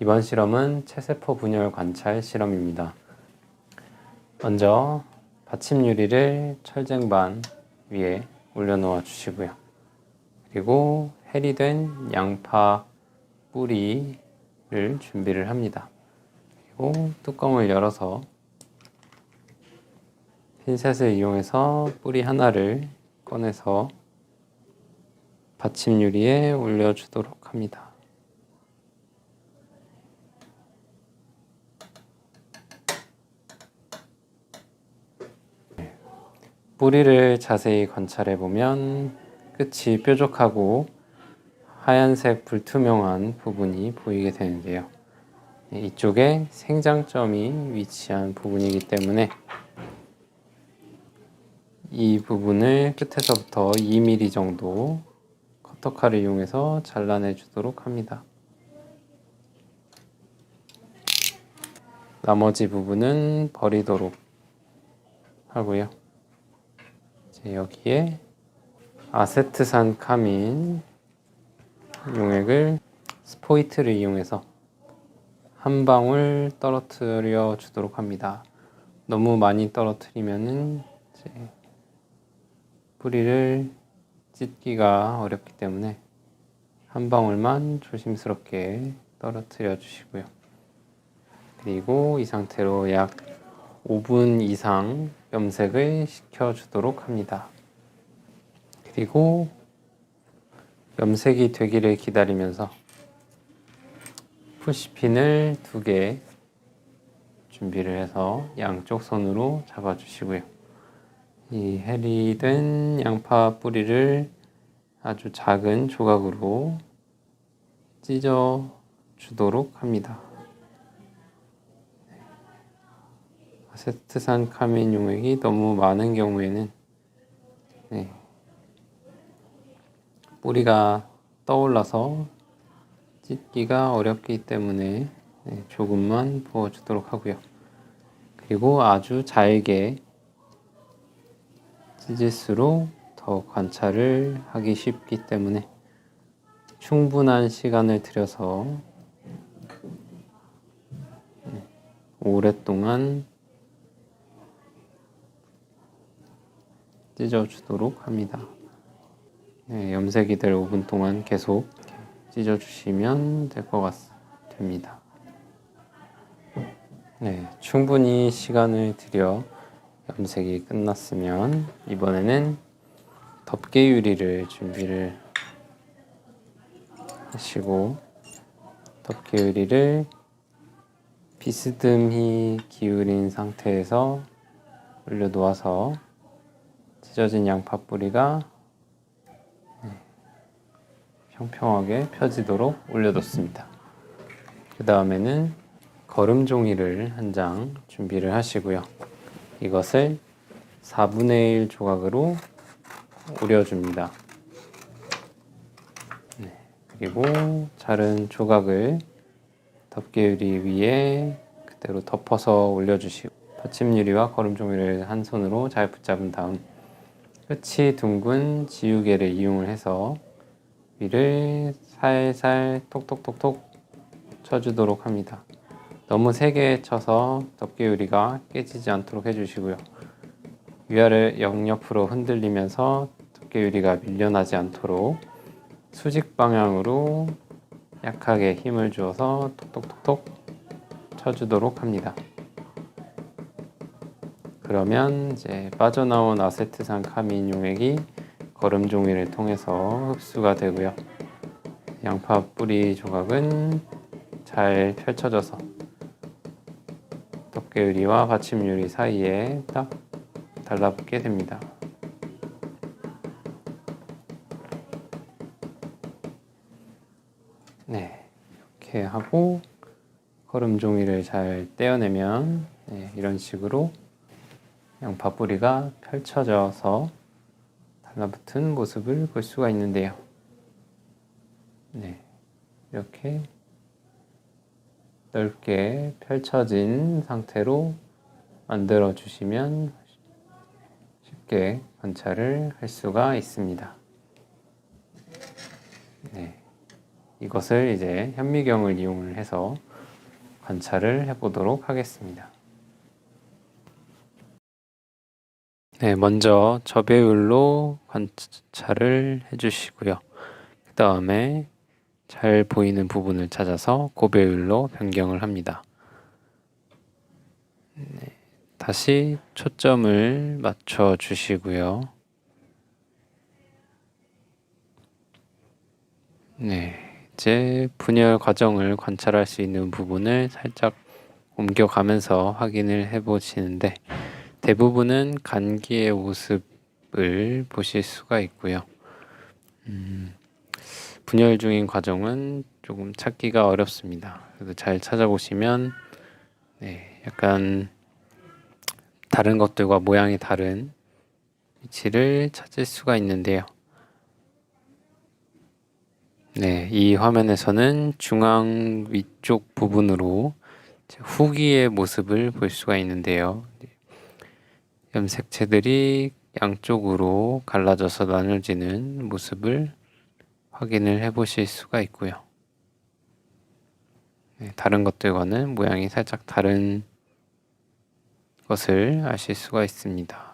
이번 실험은 체세포 분열 관찰 실험입니다. 먼저 받침 유리를 철쟁반 위에 올려놓아 주시고요. 그리고 해리된 양파 뿌리를 준비를 합니다. 그리고 뚜껑을 열어서 핀셋을 이용해서 뿌리 하나를 꺼내서 받침 유리에 올려주도록 합니다. 뿌리를 자세히 관찰해 보면 끝이 뾰족하고 하얀색 불투명한 부분이 보이게 되는데요. 이쪽에 생장점이 위치한 부분이기 때문에 이 부분을 끝에서부터 2mm 정도 커터칼을 이용해서 잘라내 주도록 합니다. 나머지 부분은 버리도록 하고요. 여기에 아세트산 카민 용액을 스포이트를 이용해서 한 방울 떨어뜨려 주도록 합니다. 너무 많이 떨어뜨리면은 뿌리를 찢기가 어렵기 때문에 한 방울만 조심스럽게 떨어뜨려 주시고요. 그리고 이 상태로 약 5분 이상 염색을 시켜 주도록 합니다. 그리고 염색이 되기를 기다리면서 푸시핀을 두 개 준비를 해서 양쪽 손으로 잡아 주시고요. 이 해리된 양파 뿌리를 아주 작은 조각으로 찢어 주도록 합니다. 아세트산 카민 용액이 너무 많은 경우에는 네, 뿌리가 떠올라서 찢기가 어렵기 때문에 네, 조금만 부어주도록 하고요. 그리고 아주 잘게 찢을수록 더 관찰을 하기 쉽기 때문에 충분한 시간을 들여서 네, 오랫동안 찢어주도록 합니다. 네, 염색이 될 5분 동안 계속 찢어주시면 될 것 같습니다. 네, 충분히 시간을 들여 염색이 끝났으면 이번에는 덮개 유리를 준비를 하시고 덮개 유리를 비스듬히 기울인 상태에서 올려 놓아서 찢어진 양파 뿌리가 네, 평평하게 펴지도록 올려뒀습니다. 그 다음에는 거름 종이를 한 장 준비를 하시고요. 이것을 4분의 1 조각으로 오려줍니다. 네, 그리고 자른 조각을 덮개유리 위에 그대로 덮어서 올려주시고 받침 유리와 거름 종이를 한 손으로 잘 붙잡은 다음 끝이 둥근 지우개를 이용을 해서 위를 살살 톡톡톡톡 쳐주도록 합니다. 너무 세게 쳐서 덮개 유리가 깨지지 않도록 해주시고요. 위아래 옆옆으로 흔들리면서 덮개 유리가 밀려나지 않도록 수직 방향으로 약하게 힘을 주어서 톡톡톡톡 쳐주도록 합니다. 그러면 이제 빠져나온 아세트산 카민 용액이 거름 종이를 통해서 흡수가 되고요. 양파 뿌리 조각은 잘 펼쳐져서 덮개 유리와 받침 유리 사이에 딱 달라붙게 됩니다. 네, 이렇게 하고 거름 종이를 잘 떼어내면 네, 이런 식으로 양파 뿌리가 펼쳐져서 달라붙은 모습을 볼 수가 있는데요. 네, 이렇게 넓게 펼쳐진 상태로 만들어 주시면 쉽게 관찰을 할 수가 있습니다. 네, 이것을 이제 현미경을 이용을 해서 관찰을 해보도록 하겠습니다. 네, 먼저 저배율로 관찰을 해주시고요. 그 다음에 잘 보이는 부분을 찾아서 고배율로 변경을 합니다. 네, 다시 초점을 맞춰 주시고요. 네, 이제 분열 과정을 관찰할 수 있는 부분을 살짝 옮겨가면서 확인을 해 보시는데 대부분은 간기의 모습을 보실 수가 있고요. 음, 분열 중인 과정은 조금 찾기가 어렵습니다. 그래서 잘 찾아보시면 네, 약간 다른 것들과 모양이 다른 위치를 찾을 수가 있는데요. 네, 이 화면에서는 중앙 위쪽 부분으로 후기의 모습을 볼 수가 있는데요. 염색체들이 양쪽으로 갈라져서 나눠지는 모습을 확인을 해 보실 수가 있고요. 네, 다른 것들과는 모양이 살짝 다른 것을 아실 수가 있습니다.